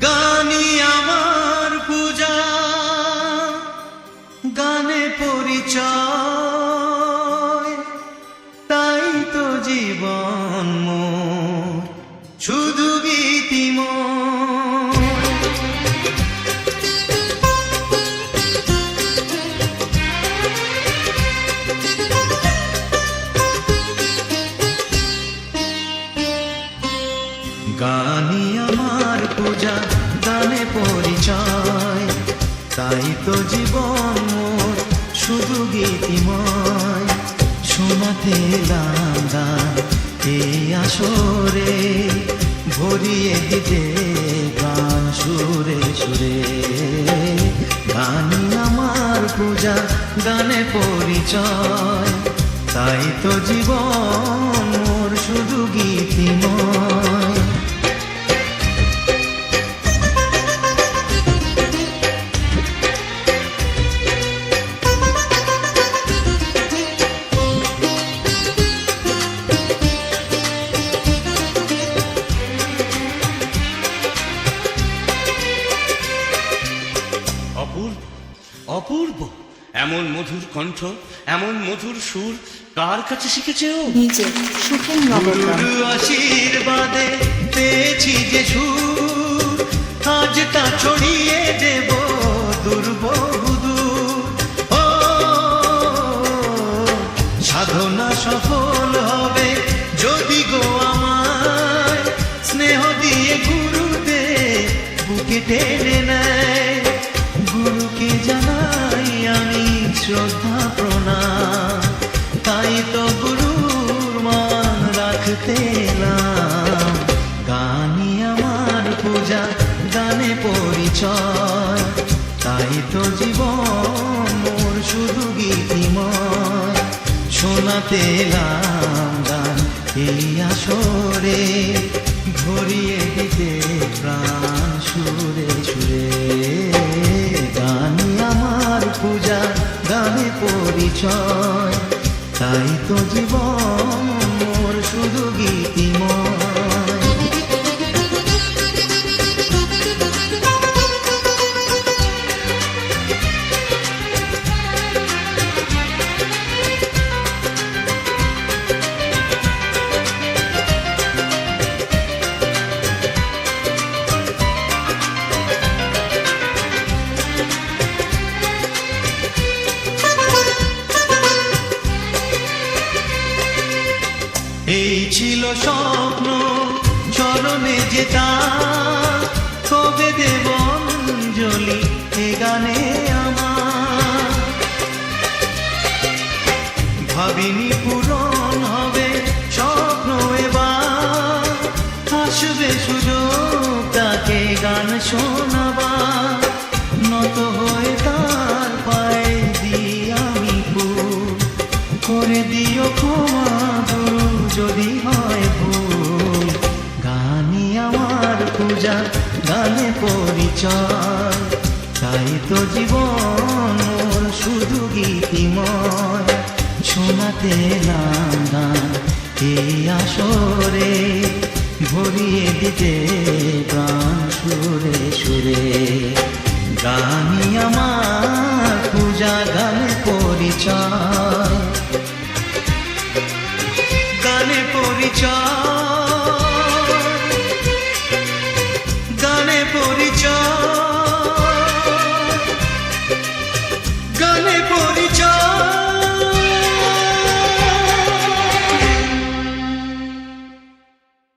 গানি আমার পূজা গানে পরিচয়। পূজা গানে পরিচয়। তাই তো জীবন মোর শুধু গীতিময়। শোনাতে এলাম গান এই আসরে ভরিয়ে দিতে গান সুরে সুরে। গানি আমার পূজা, গানে পরিচয়। তাই তো জীবন অপূর্ব। এমন মধুর কণ্ঠ এমন মধুর সুর কার কাছে শিখেছে ও? নিজে সুখের নগর গুরু আশীর্বাদে পেয়েছি যে সুর আজ তা ছড়িয়ে দেব। শ্রদ্ধা প্রণাম। তাই তো গুরুর মান রাখতে গানি আমার পূজা, গানে পরিচয়। তাই তো জীবন মোর শুধু গীতিময়। শোনাতে গান এই আসরে, ভরিয়ে দিতে প্রাণ। পরিচয় তাই তো জীবন মোর শুধু গীতিময়। এই ছিল স্বপ্ন, চরণে যেতা কবে দেব অঞ্জলি এ গানে আমার। ভাবিনি পূরণ হবে স্বপ্ন এবার। আসবে সুযোগ, তাকে গান শোনাবার পূজা, গানে পরিচয়। তাই তো জীবন শুধু গীতিময়। শোনাতে নাম এই আসরে ভরিয়ে দিতে গান সুরে সুরে। গানি আমার পূজা, গান পরিচয়। গানে পরিচয়।